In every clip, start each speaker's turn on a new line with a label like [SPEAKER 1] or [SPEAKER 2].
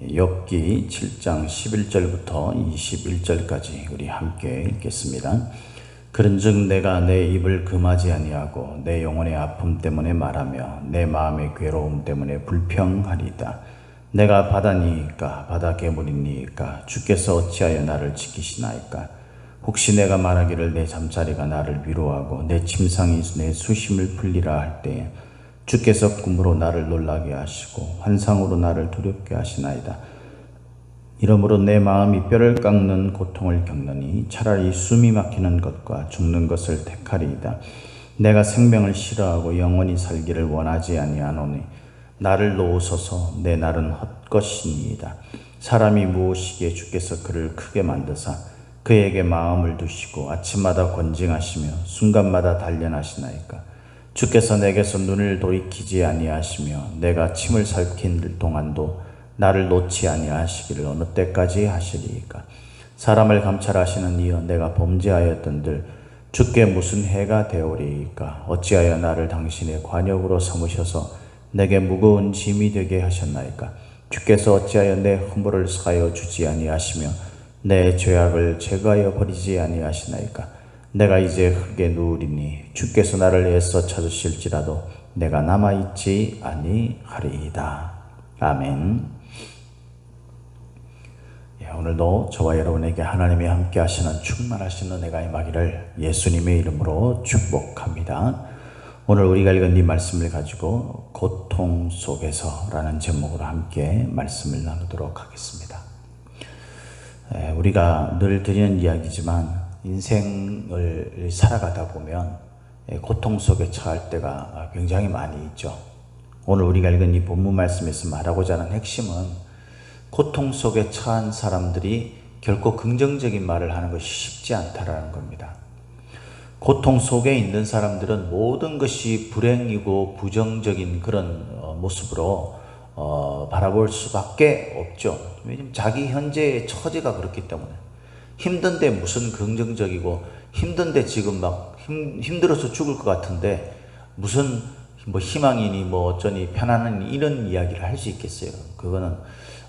[SPEAKER 1] 욥기 7장 11절부터 21절까지 우리 함께 읽겠습니다. 그런즉 내가 내 입을 금하지 아니하고 내 영혼의 아픔 때문에 말하며 내 마음의 괴로움 때문에 불평하리다. 내가 바다니이까 바다 괴물이니이까 주께서 어찌하여 나를 지키시나이까 혹시 내가 말하기를 내 잠자리가 나를 위로하고 내 침상이 내 수심을 풀리라 할 때에 주께서 꿈으로 나를 놀라게 하시고 환상으로 나를 두렵게 하시나이다. 이러므로 내 마음이 뼈를 깎는 고통을 겪느니 차라리 숨이 막히는 것과 죽는 것을 택하리이다. 내가 생명을 싫어하고 영원히 살기를 원하지 아니하노니 나를 놓으소서 내 날은 헛것이니이다. 사람이 무엇이기에 주께서 그를 크게 만드사 그에게 마음을 두시고 아침마다 권징하시며 순간마다 단련하시나이까 주께서 내게서 눈을 돌이키지 아니하시며 내가 침을 살킨 동안도 나를 놓지 아니하시기를 어느 때까지 하시리이까? 사람을 감찰하시는 이여 내가 범죄하였던들 주께 무슨 해가 되오리이까? 어찌하여 나를 당신의 관역으로 삼으셔서 내게 무거운 짐이 되게 하셨나이까? 주께서 어찌하여 내 허물을 사하여 주지 아니하시며 내 죄악을 제거하여 버리지 아니하시나이까 내가 이제 흙에 누우리니 주께서 나를 애써 찾으실지라도 내가 남아있지 아니하리이다. 아멘. 예, 오늘도 저와 여러분에게 하나님이 함께 하시는 충만하신 은혜가 임하기를 예수님의 이름으로 축복합니다. 오늘 우리가 읽은 이 말씀을 가지고 고통 속에서라는 제목으로 함께 말씀을 나누도록 하겠습니다. 예, 우리가 늘 드리는 이야기지만 인생을 살아가다 보면 예, 고통 속에 처할 때가 굉장히 많이 있죠. 오늘 우리가 읽은 이 본문 말씀에서 말하고자 하는 핵심은 고통 속에 처한 사람들이 결코 긍정적인 말을 하는 것이 쉽지 않다라는 겁니다. 고통 속에 있는 사람들은 모든 것이 불행이고 부정적인 그런 어, 모습으로 어, 바라볼 수밖에 없죠. 왜냐면 자기 현재의 처지가 그렇기 때문에. 힘든데 무슨 긍정적이고 힘든데 지금 막 힘, 힘들어서 죽을 것 같은데 무슨 뭐 희망이니 뭐 어쩌니 편안하니 이런 이야기를 할 수 있겠어요. 그거는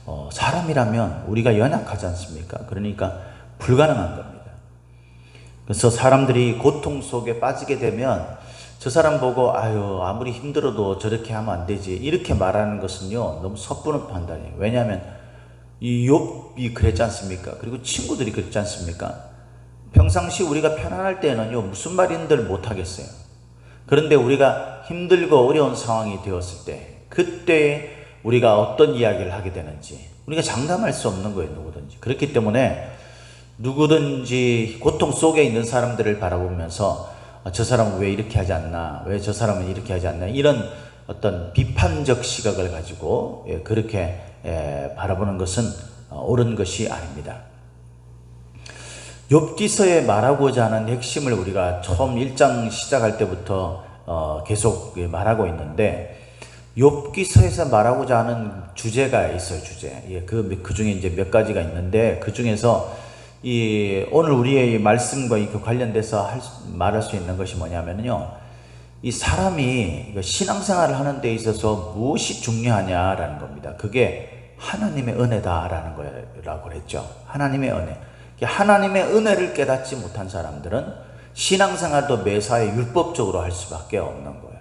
[SPEAKER 1] 어, 사람이라면 우리가 연약하지 않습니까? 그러니까 불가능한 겁니다. 그래서 사람들이 고통 속에 빠지게 되면 저 사람 보고 아유 아무리 힘들어도 저렇게 하면 안 되지 이렇게 말하는 것은요 너무 섣부른 판단이에요. 왜냐하면 이 욥이 그랬지 않습니까? 그리고 친구들이 그랬지 않습니까? 평상시 우리가 편안할 때는요 무슨 말인들 못 하겠어요. 그런데 우리가 힘들고 어려운 상황이 되었을 때 그때 우리가 어떤 이야기를 하게 되는지 우리가 장담할 수 없는 거예요 누구든지 그렇기 때문에 누구든지 고통 속에 있는 사람들을 바라보면서 아, 저 사람은 왜 이렇게 하지 않나 왜 저 사람은 이렇게 하지 않나 이런 어떤 비판적 시각을 가지고 예, 그렇게 예, 바라보는 것은 어, 옳은 것이 아닙니다. 욥기서에 말하고자 하는 핵심을 우리가 처음 1장 시작할 때부터 어, 계속 말하고 있는데 욥기서에서 말하고자 하는 주제가 있어요, 주제. 예, 그, 그 중에 이제 몇 가지가 있는데 그 중에서 이 오늘 우리의 말씀과 관련돼서 할, 말할 수 있는 것이 뭐냐면요. 이 사람이 신앙생활을 하는 데 있어서 무엇이 중요하냐라는 겁니다. 그게 하나님의 은혜다라는 거라고 그랬죠. 하나님의 은혜. 하나님의 은혜를 깨닫지 못한 사람들은 신앙생활도 매사에 율법적으로 할 수밖에 없는 거예요.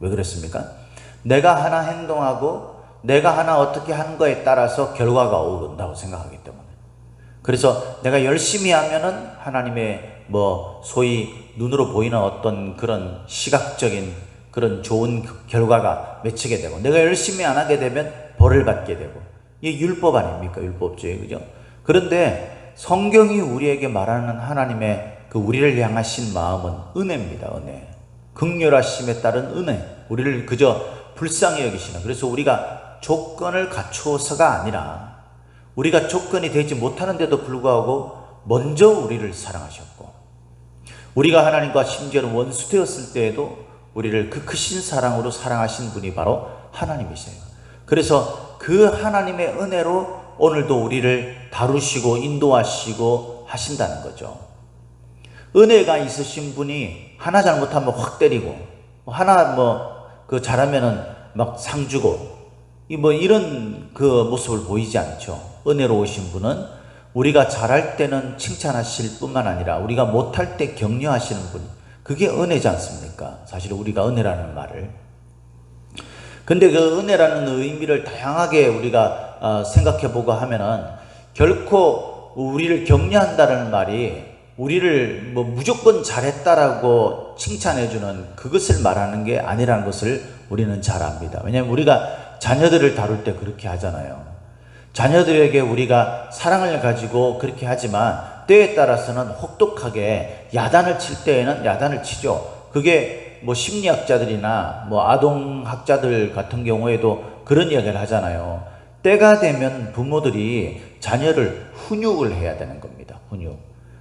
[SPEAKER 1] 왜 그랬습니까? 내가 하나 행동하고 내가 하나 어떻게 한 거에 따라서 결과가 오른다고 생각하기 때문에. 그래서 내가 열심히 하면은 하나님의 뭐 소위 눈으로 보이는 어떤 그런 시각적인 그런 좋은 결과가 맺히게 되고 내가 열심히 안 하게 되면 벌을 받게 되고 이게 율법 아닙니까? 율법주의 그죠? 그런데 성경이 우리에게 말하는 하나님의 그 우리를 향하신 마음은 은혜입니다. 은혜. 극렬하심에 따른 은혜. 우리를 그저 불쌍히 여기시는. 그래서 우리가 조건을 갖추어서가 아니라 우리가 조건이 되지 못하는데도 불구하고 먼저 우리를 사랑하셨고 우리가 하나님과 심지어는 원수 되었을 때에도 우리를 그 크신 사랑으로 사랑하신 분이 바로 하나님이세요. 그래서 그 하나님의 은혜로 오늘도 우리를 다루시고 인도하시고 하신다는 거죠. 은혜가 있으신 분이 하나 잘못하면 확 때리고 하나 뭐 그 잘하면은 막 상 주고 이뭐 이런 그 모습을 보이지 않죠. 은혜로우신 분은 우리가 잘할 때는 칭찬하실 뿐만 아니라 우리가 못할 때 격려하시는 분. 그게 은혜지 않습니까? 사실 우리가 은혜라는 말을. 근데 그 은혜라는 의미를 다양하게 우리가 어, 생각해 보고 하면은 결코 우리를 격려한다는 말이 우리를 뭐 무조건 잘했다라고 칭찬해 주는 그것을 말하는 게 아니라는 것을 우리는 잘 압니다. 왜냐하면 우리가 자녀들을 다룰 때 그렇게 하잖아요. 자녀들에게 우리가 사랑을 가지고 그렇게 하지만 때에 따라서는 혹독하게 야단을 칠 때에는 야단을 치죠. 그게 뭐 심리학자들이나 뭐 아동학자들 같은 경우에도 그런 이야기를 하잖아요. 때가 되면 부모들이 자녀를 훈육을 해야 되는 겁니다. 훈육.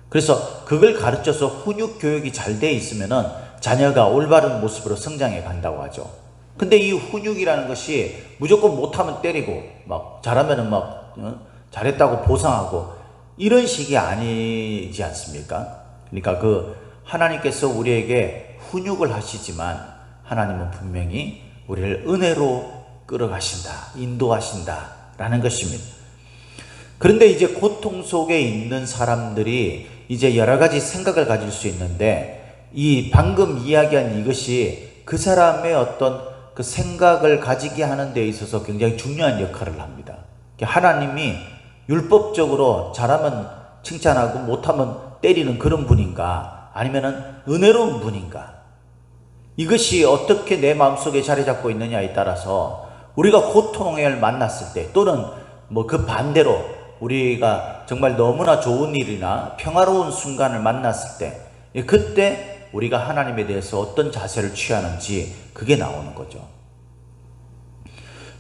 [SPEAKER 1] 그래서 그걸 가르쳐서 훈육 교육이 잘 돼 있으면은 자녀가 올바른 모습으로 성장해 간다고 하죠. 근데 이 훈육이라는 것이 무조건 못하면 때리고 막 잘하면은 막 어? 잘했다고 보상하고 이런 식이 아니지 않습니까? 그러니까 그 하나님께서 우리에게 훈육을 하시지만 하나님은 분명히 우리를 은혜로 끌어가신다, 인도하신다라는 것입니다. 그런데 이제 고통 속에 있는 사람들이 이제 여러 가지 생각을 가질 수 있는데 이 방금 이야기한 이것이 그 사람의 어떤 그 생각을 가지게 하는 데 있어서 굉장히 중요한 역할을 합니다. 하나님이 율법적으로 잘하면 칭찬하고 못하면 때리는 그런 분인가 아니면은 은혜로운 분인가 이것이 어떻게 내 마음속에 자리 잡고 있느냐에 따라서 우리가 고통을 만났을 때 또는 뭐 그 반대로 우리가 정말 너무나 좋은 일이나 평화로운 순간을 만났을 때 예, 그때 우리가 하나님에 대해서 어떤 자세를 취하는지 그게 나오는 거죠.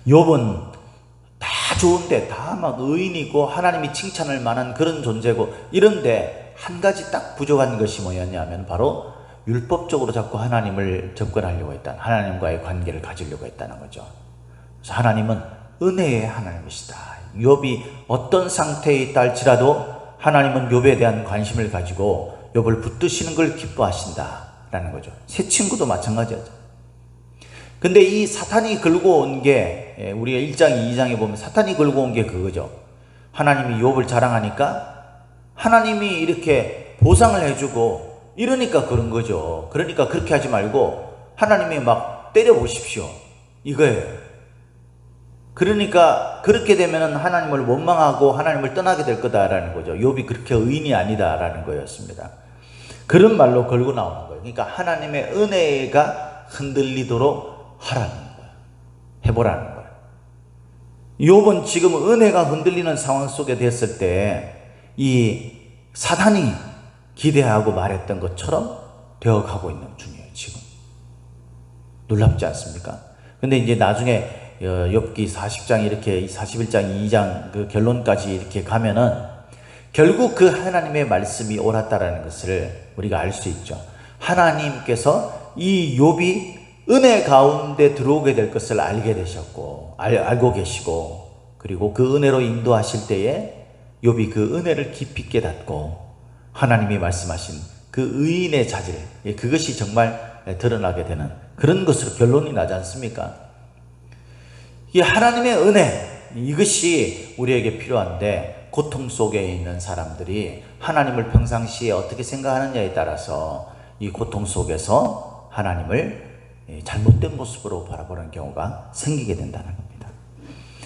[SPEAKER 1] 욥은 다 좋은데 다 막 의인이고 하나님이 칭찬할 만한 그런 존재고 이런데 한 가지 딱 부족한 것이 뭐였냐면 바로 율법적으로 자꾸 하나님을 접근하려고 했다는 하나님과의 관계를 가지려고 했다는 거죠. 그래서 하나님은 은혜의 하나님이시다. 욥이 어떤 상태에 있다 할지라도 하나님은 욥에 대한 관심을 가지고 욥을 붙드시는 걸 기뻐하신다라는 거죠. 새 친구도 마찬가지죠. 근데 이 사탄이 걸고 온 게 우리가 1장, 2장에 보면 사탄이 걸고 온 게 그거죠. 하나님이 욥을 자랑하니까 하나님이 이렇게 보상을 해주고 이러니까 그런 거죠. 그러니까 그렇게 하지 말고 하나님이 막 때려 보십시오. 이거예요. 그러니까 그렇게 되면 하나님을 원망하고 하나님을 떠나게 될 거다라는 거죠. 욥이 그렇게 의인이 아니다라는 거였습니다. 그런 말로 걸고 나오는 거예요. 그러니까 하나님의 은혜가 흔들리도록 하라는 거야. 해보라는 거야. 욥은 지금 은혜가 흔들리는 상황 속에 됐을 때 이 사단이 기대하고 말했던 것처럼 되어가고 있는 중이에요, 지금. 놀랍지 않습니까? 근데 이제 나중에 엽기 40장 이렇게 41장 2장 그 결론까지 이렇게 가면은 결국 그 하나님의 말씀이 옳았다라는 것을 우리가 알 수 있죠. 하나님께서 이 욥이 은혜 가운데 들어오게 될 것을 알게 되셨고 알, 알고 계시고 그리고 그 은혜로 인도하실 때에 욥이 그 은혜를 깊이 깨닫고 하나님이 말씀하신 그 의인의 자질 예, 그것이 정말 드러나게 되는 그런 것으로 결론이 나지 않습니까? 이 하나님의 은혜 이것이 우리에게 필요한데 고통 속에 있는 사람들이 하나님을 평상시에 어떻게 생각하느냐에 따라서 이 고통 속에서 하나님을 예, 잘못된 모습으로 바라보는 경우가 생기게 된다는 겁니다.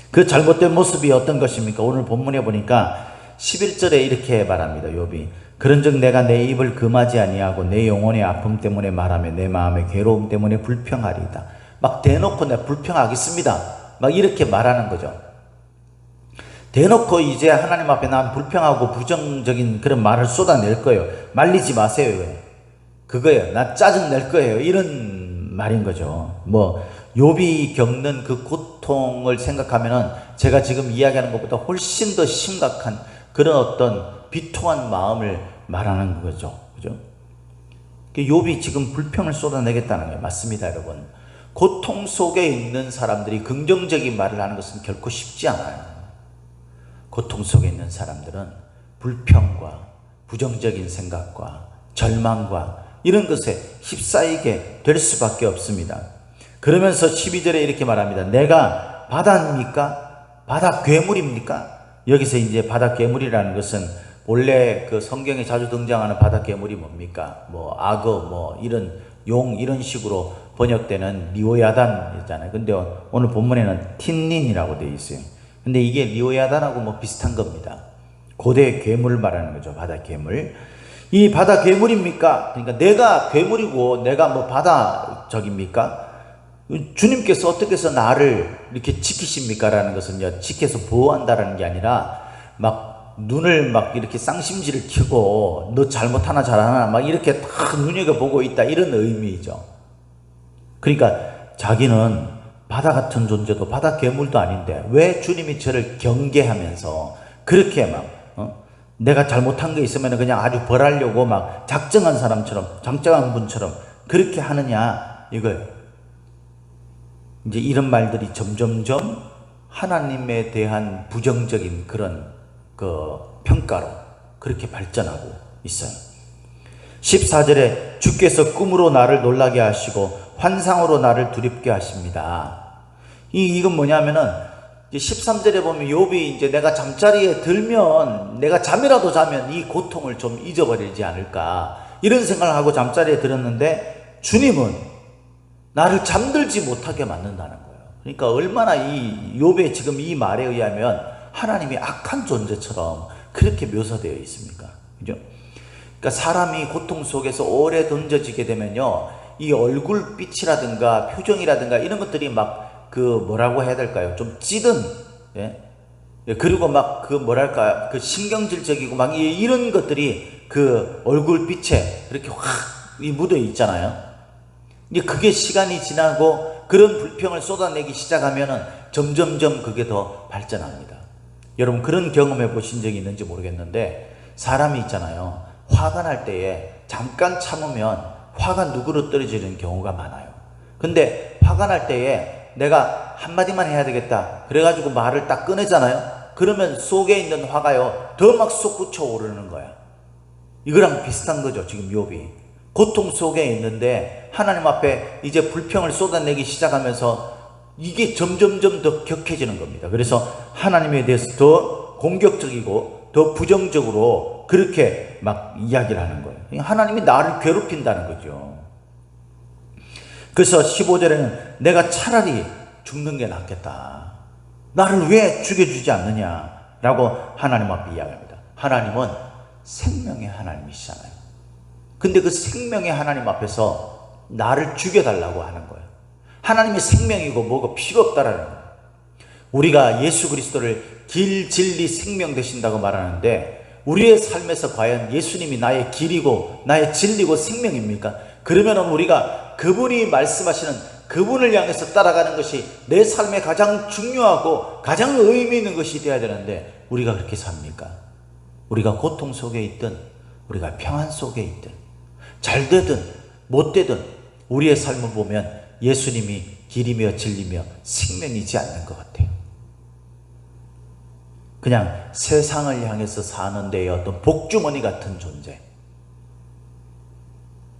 [SPEAKER 1] 그 잘못된 모습이 어떤 것입니까? 오늘 본문에 보니까 11절에 이렇게 말합니다. 욥이 그런즉 내가 내 입을 금하지 아니하고 내 영혼의 아픔 때문에 말하며 내 마음의 괴로움 때문에 불평하리이다. 막 대놓고 내가 불평하겠습니다. 막 이렇게 말하는 거죠. 대놓고 이제 하나님 앞에 난 불평하고 부정적인 그런 말을 쏟아낼 거예요. 말리지 마세요. 그거예요. 나 짜증 낼 거예요. 이런 말인 거죠. 뭐 욥이 겪는 그 고통을 생각하면은 제가 지금 이야기하는 것보다 훨씬 더 심각한 그런 어떤 비통한 마음을 말하는 거죠. 그죠? 욥이 지금 불평을 쏟아내겠다는 거예요. 맞습니다, 여러분. 고통 속에 있는 사람들이 긍정적인 말을 하는 것은 결코 쉽지 않아요. 고통 속에 있는 사람들은 불평과 부정적인 생각과 절망과 이런 것에 휩싸이게 될 수밖에 없습니다. 그러면서 12절에 이렇게 말합니다. 내가 바다입니까? 바다 괴물입니까? 여기서 이제 바다 괴물이라는 것은 원래 그 성경에 자주 등장하는 바다 괴물이 뭡니까? 뭐 악어 뭐 이런 용 이런 식으로 번역되는 리오야단이잖아요. 근데 오늘 본문에는 틴닌이라고 되어 있어요. 근데 이게 리오야단하고 뭐 비슷한 겁니다. 고대 괴물 말하는 거죠. 바다 괴물. 이 바다 괴물입니까? 그러니까 내가 괴물이고 내가 뭐 바다 적입니까? 주님께서 어떻게 해서 나를 이렇게 지키십니까? 라는 것은요, 지켜서 보호한다라는 게 아니라 막 눈을 막 이렇게 쌍심지를 켜고 너 잘못하나 잘하나 막 이렇게 딱 눈여겨보고 있다. 이런 의미죠. 그러니까 자기는 바다 같은 존재도 바다 괴물도 아닌데 왜 주님이 저를 경계하면서 그렇게 막 어? 내가 잘못한 게 있으면 그냥 아주 벌하려고 막 작정한 사람처럼 작정한 분처럼 그렇게 하느냐 이걸 이제 이런 말들이 점점점 하나님에 대한 부정적인 그런 그 평가로 그렇게 발전하고 있어요. 14절에 주께서 꿈으로 나를 놀라게 하시고 환상으로 나를 두렵게 하십니다. 이 이건 뭐냐면은 이제 13절에 보면 욥이 이제 내가 잠자리에 들면 내가 잠이라도 자면 이 고통을 좀 잊어버리지 않을까 이런 생각을 하고 잠자리에 들었는데 주님은 나를 잠들지 못하게 만든다는 거예요. 그러니까 얼마나 이 욥의 지금 이 말에 의하면 하나님이 악한 존재처럼 그렇게 묘사되어 있습니까? 그죠? 그러니까 사람이 고통 속에서 오래 던져지게 되면요. 이 얼굴빛이라든가 표정이라든가 이런 것들이 막 그 뭐라고 해야 될까요? 좀 찌든, 예? 예, 그리고 막 그 뭐랄까, 그 신경질적이고 막 이- 이런 것들이 그 얼굴빛에 이렇게 확 묻어 있잖아요. 이제 그게 시간이 지나고 그런 불평을 쏟아내기 시작하면은 점점점 그게 더 발전합니다. 여러분 그런 경험해 보신 적이 있는지 모르겠는데 사람이 있잖아요. 화가 날 때에 잠깐 참으면 화가 떨어지는 경우가 많아요. 근데 화가 날 때에 내가 한마디만 해야 되겠다. 그래가지고 말을 딱 꺼내잖아요. 그러면 속에 있는 화가요. 더 막 솟구쳐 오르는 거야. 이거랑 비슷한 거죠. 지금 욥이. 고통 속에 있는데 하나님 앞에 이제 불평을 쏟아내기 시작하면서 이게 점점점 더 격해지는 겁니다. 그래서 하나님에 대해서 더 공격적이고 더 부정적으로 그렇게 막 이야기를 하는 거예요. 하나님이 나를 괴롭힌다는 거죠. 그래서 15절에는 내가 차라리 죽는 게 낫겠다. 나를 왜 죽여주지 않느냐 라고 하나님 앞에 이야기합니다. 하나님은 생명의 하나님이시잖아요. 근데 그 생명의 하나님 앞에서 나를 죽여달라고 하는 거예요. 하나님이 생명이고 뭐가 필요 없다라는 거예요. 우리가 예수 그리스도를 길, 진리, 생명 되신다고 말하는데 우리의 삶에서 과연 예수님이 나의 길이고 나의 진리고 생명입니까? 그러면 우리가 그분이 말씀하시는 그분을 향해서 따라가는 것이 내 삶에 가장 중요하고 가장 의미 있는 것이 되어야 되는데 우리가 그렇게 삽니까? 우리가 고통 속에 있든 우리가 평안 속에 있든 잘 되든 못 되든 우리의 삶을 보면 예수님이 길이며 진리며 생명이지 않는 것 같아요. 그냥 세상을 향해서 사는 데의 어떤 복주머니 같은 존재.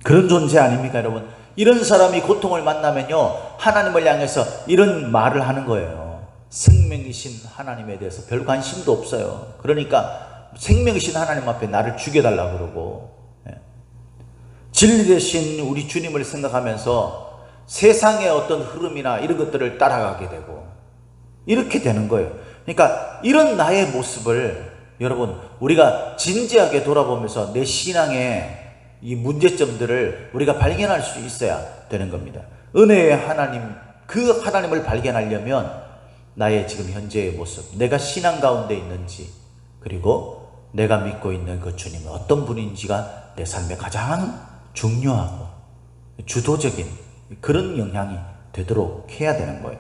[SPEAKER 1] 그런 존재 아닙니까, 여러분? 이런 사람이 고통을 만나면요, 하나님을 향해서 이런 말을 하는 거예요. 생명이신 하나님에 대해서 별 관심도 없어요. 그러니까 생명이신 하나님 앞에 나를 죽여달라 그러고, 예. 진리 대신 우리 주님을 생각하면서 세상의 어떤 흐름이나 이런 것들을 따라가게 되고, 이렇게 되는 거예요. 그러니까 이런 나의 모습을 여러분, 우리가 진지하게 돌아보면서 내 신앙의 이 문제점들을 우리가 발견할 수 있어야 되는 겁니다. 은혜의 하나님, 그 하나님을 발견하려면 나의 지금 현재의 모습, 내가 신앙 가운데 있는지, 그리고 내가 믿고 있는 그 주님은 어떤 분인지가 내 삶에 가장 중요하고 주도적인 그런 영향이 되도록 해야 되는 거예요.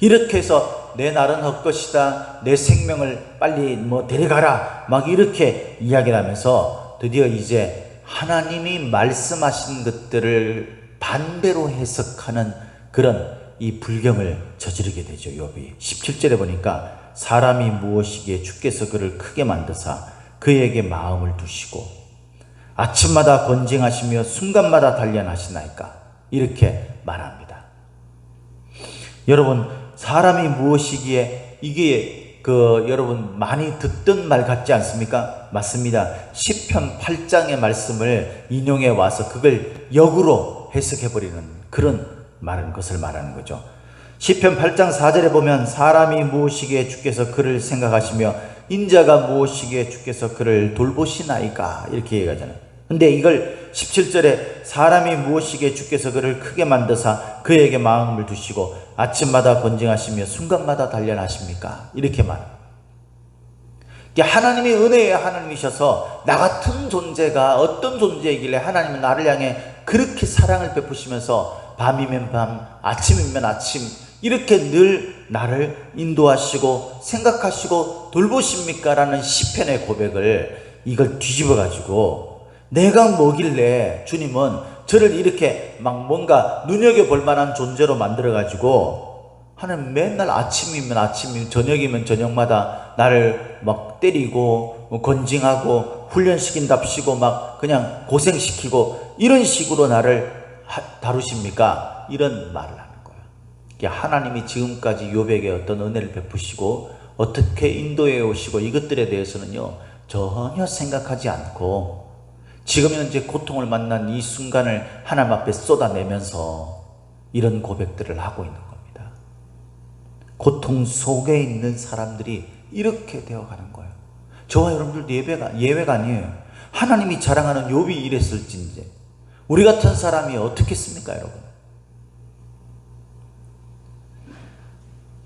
[SPEAKER 1] 이렇게 해서 내 날은 헛것이다. 내 생명을 빨리 뭐 데려가라. 막 이렇게 이야기를 하면서 드디어 이제 하나님이 말씀하신 것들을 반대로 해석하는 그런 이 불경을 저지르게 되죠. 욥이 17절에 보니까 사람이 무엇이기에 주께서 그를 크게 만드사 그에게 마음을 두시고 아침마다 권징하시며 순간마다 단련하시나이까 이렇게 말합니다. 여러분 사람이 무엇이기에 이게 그 여러분 많이 듣던 말 같지 않습니까? 맞습니다. 시편 8장의 말씀을 인용해 와서 그걸 역으로 해석해 버리는 그런 말은 것을 말하는 거죠. 시편 8장 4절에 보면 사람이 무엇이기에 주께서 그를 생각하시며 인자가 무엇이기에 주께서 그를 돌보시나이까 이렇게 얘기하잖아요. 근데 이걸 17절에 사람이 무엇이기에 주께서 그를 크게 만드사 그에게 마음을 두시고 아침마다 건징하시며 순간마다 단련하십니까? 이렇게 말합니다. 이게 하나님이 은혜의 하나님이셔서 나 같은 존재가 어떤 존재이길래 하나님은 나를 향해 그렇게 사랑을 베푸시면서 밤이면 밤, 아침이면 아침 이렇게 늘 나를 인도하시고 생각하시고 돌보십니까? 라는 시편의 고백을 이걸 뒤집어 가지고 내가 뭐길래 주님은 저를 이렇게 막 뭔가 눈여겨볼 만한 존재로 만들어 가지고 하나님 맨날 아침이면 아침이면 저녁이면 저녁마다 나를 막 때리고 뭐 건징하고 훈련시킨답시고 막 그냥 고생시키고 이런 식으로 나를 하- 다루십니까? 이런 말을 하는 거예요. 하나님이 지금까지 요백에 어떤 은혜를 베푸시고 어떻게 인도해 오시고 이것들에 대해서는요 전혀 생각하지 않고 지금 현재 고통을 만난 이 순간을 하나님 앞에 쏟아내면서 이런 고백들을 하고 있는 겁니다. 고통 속에 있는 사람들이 이렇게 되어가는 거예요. 저와 여러분들도 예배가, 예외가 아니에요. 하나님이 자랑하는 욥이 이랬을진데 우리 같은 사람이 어떻겠습니까, 여러분?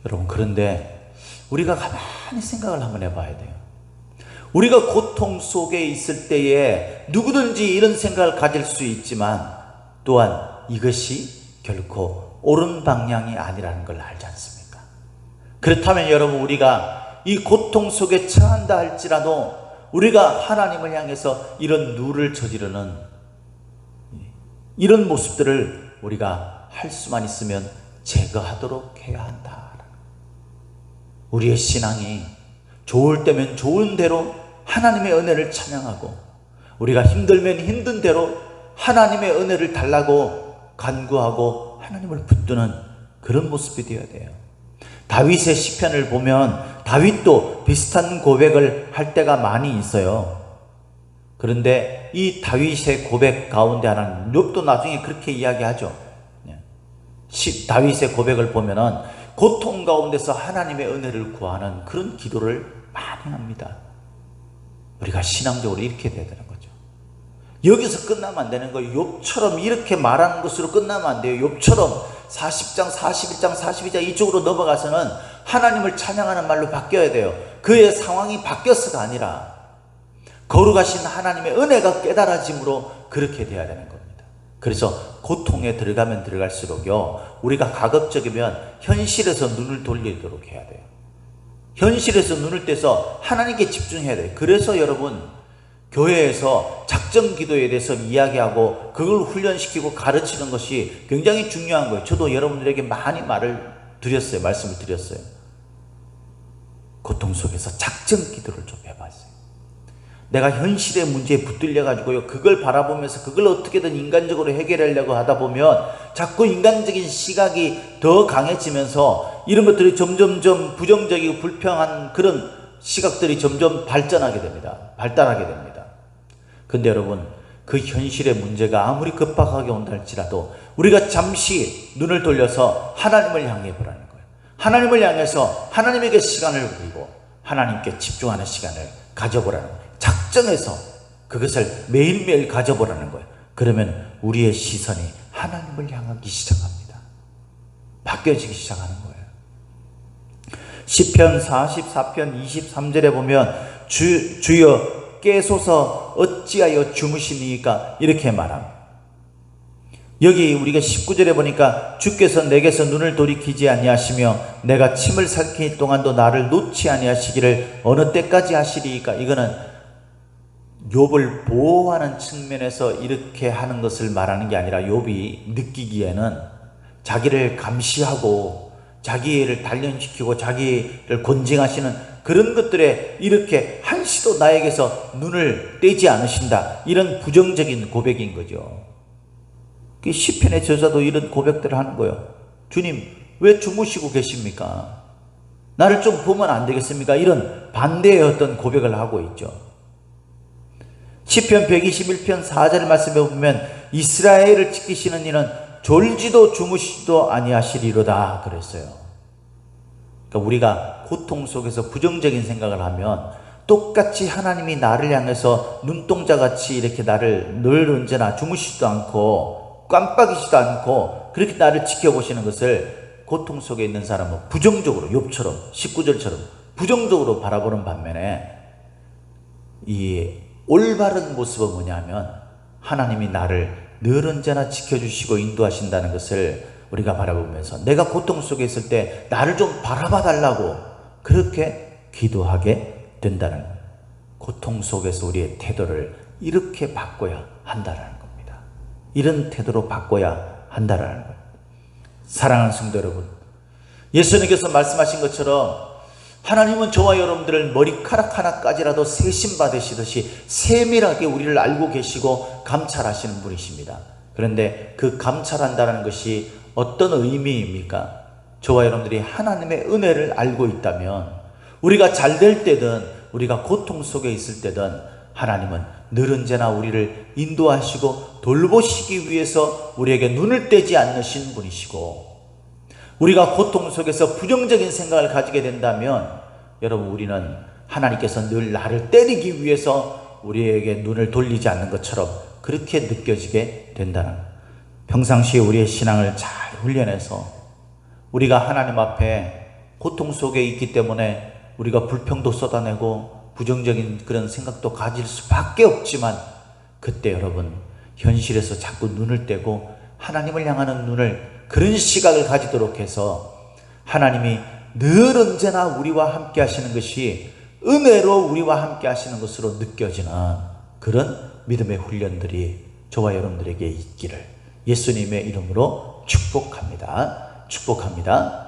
[SPEAKER 1] 여러분 그런데 우리가 가만히 생각을 한번 해봐야 돼요. 우리가 고통 속에 있을 때에 누구든지 이런 생각을 가질 수 있지만 또한 이것이 결코 옳은 방향이 아니라는 걸 알지 않습니까? 그렇다면 여러분 우리가 이 고통 속에 처한다 할지라도 우리가 하나님을 향해서 이런 누를 저지르는 이런 모습들을 우리가 할 수만 있으면 제거하도록 해야 한다. 우리의 신앙이 좋을 때면 좋은 대로 하나님의 은혜를 찬양하고 우리가 힘들면 힘든 대로 하나님의 은혜를 달라고 간구하고 하나님을 붙드는 그런 모습이 되어야 돼요. 다윗의 시편을 보면 다윗도 비슷한 고백을 할 때가 많이 있어요. 그런데 이 다윗의 고백 가운데 하나는 욥도 나중에 그렇게 이야기하죠. 예. 시- 다윗의 고백을 보면은 고통 가운데서 하나님의 은혜를 구하는 그런 기도를 많이 합니다. 우리가 신앙적으로 이렇게 되는 거죠. 여기서 끝나면 안 되는 거예요. 욥처럼 이렇게 말하는 것으로 끝나면 안 돼요. 욥처럼 40장, 41장, 42장 이쪽으로 넘어가서는 하나님을 찬양하는 말로 바뀌어야 돼요. 그의 상황이 바뀌어서가 아니라 거룩하신 하나님의 은혜가 깨달아짐으로 그렇게 돼야 되는 겁니다. 그래서 고통에 들어가면 들어갈수록요, 우리가 가급적이면 현실에서 눈을 돌리도록 해야 돼요. 현실에서 눈을 떼서 하나님께 집중해야 돼요. 그래서 여러분, 교회에서 작전 기도에 대해서 이야기하고 그걸 훈련시키고 가르치는 것이 굉장히 중요한 거예요. 저도 여러분들에게 많이 말을 드렸어요. 말씀을 드렸어요. 고통 속에서 작전 기도를 좀 해봤어요. 내가 현실의 문제에 붙들려 가지고요, 그걸 바라보면서 그걸 어떻게든 인간적으로 해결하려고 하다 보면 자꾸 인간적인 시각이 더 강해지면서 이런 것들이 점점점 부정적이고 불평한 그런 시각들이 점점 발전하게 됩니다. 발달하게 됩니다. 근데 여러분, 그 현실의 문제가 아무리 급박하게 온다 할지라도 우리가 잠시 눈을 돌려서 하나님을 향해 보라는 거예요. 하나님을 향해서 하나님에게 시간을 드리고 하나님께 집중하는 시간을 가져보라는 거예요. 작정해서 그것을 매일매일 가져보라는 거예요. 그러면 우리의 시선이 하나님을 향하기 시작합니다. 바뀌어지기 시작하는 거예요. 시편 44편 23절에 보면 주, 주여 깨소서 어찌하여 주무시니까 이렇게 말합니다. 여기 우리가 19절에 보니까 주께서 내게서 눈을 돌이키지 아니하시며 내가 침을 삼킬 동안도 나를 놓지 아니하시기를 어느 때까지 하시리이까 이거는 욥을 보호하는 측면에서 이렇게 하는 것을 말하는 게 아니라 욥이 느끼기에는 자기를 감시하고 자기를 단련시키고 자기를 권징하시는 그런 것들에 이렇게 한시도 나에게서 눈을 떼지 않으신다 이런 부정적인 고백인 거죠. 그 시편의 저자도 이런 고백들을 하는 거예요. 주님 왜 주무시고 계십니까? 나를 좀 보면 안 되겠습니까? 이런 반대의 어떤 고백을 하고 있죠. 시편 121편 4절 말씀에 보면 이스라엘을 지키시는 이는 졸지도 주무시지도 아니하시리로다 그랬어요. 그러니까 우리가 고통 속에서 부정적인 생각을 하면 똑같이 하나님이 나를 향해서 눈동자 같이 이렇게 나를 늘 언제나 주무시지도 않고 깜빡이지도 않고 그렇게 나를 지켜보시는 것을 고통 속에 있는 사람은 부정적으로 욥처럼 19절처럼 부정적으로 바라보는 반면에 이 올바른 모습은 뭐냐면 하나님이 나를 늘 언제나 지켜주시고 인도하신다는 것을 우리가 바라보면서 내가 고통 속에 있을 때 나를 좀 바라봐 달라고 그렇게 기도하게 된다는. 고통 속에서 우리의 태도를 이렇게 바꿔야 한다는 겁니다. 이런 태도로 바꿔야 한다는 거예요. 사랑하는 성도 여러분, 예수님께서 말씀하신 것처럼 하나님은 저와 여러분들을 머리카락 하나까지라도 세심 받으시듯이 세밀하게 우리를 알고 계시고 감찰하시는 분이십니다. 그런데 그 감찰한다는 것이 어떤 의미입니까? 저와 여러분들이 하나님의 은혜를 알고 있다면 우리가 잘 될 때든 우리가 고통 속에 있을 때든 하나님은 늘 언제나 우리를 인도하시고 돌보시기 위해서 우리에게 눈을 떼지 않으신 분이시고 우리가 고통 속에서 부정적인 생각을 가지게 된다면 여러분 우리는 하나님께서 늘 나를 때리기 위해서 우리에게 눈을 돌리지 않는 것처럼 그렇게 느껴지게 된다는 평상시에 우리의 신앙을 잘 훈련해서 우리가 하나님 앞에 고통 속에 있기 때문에 우리가 불평도 쏟아내고 부정적인 그런 생각도 가질 수밖에 없지만 그때 여러분 현실에서 자꾸 눈을 떼고 하나님을 향하는 눈을 그런 시각을 가지도록 해서 하나님이 늘 언제나 우리와 함께 하시는 것이 은혜로 우리와 함께 하시는 것으로 느껴지는 그런 믿음의 훈련들이 저와 여러분들에게 있기를 예수님의 이름으로 축복합니다. 축복합니다.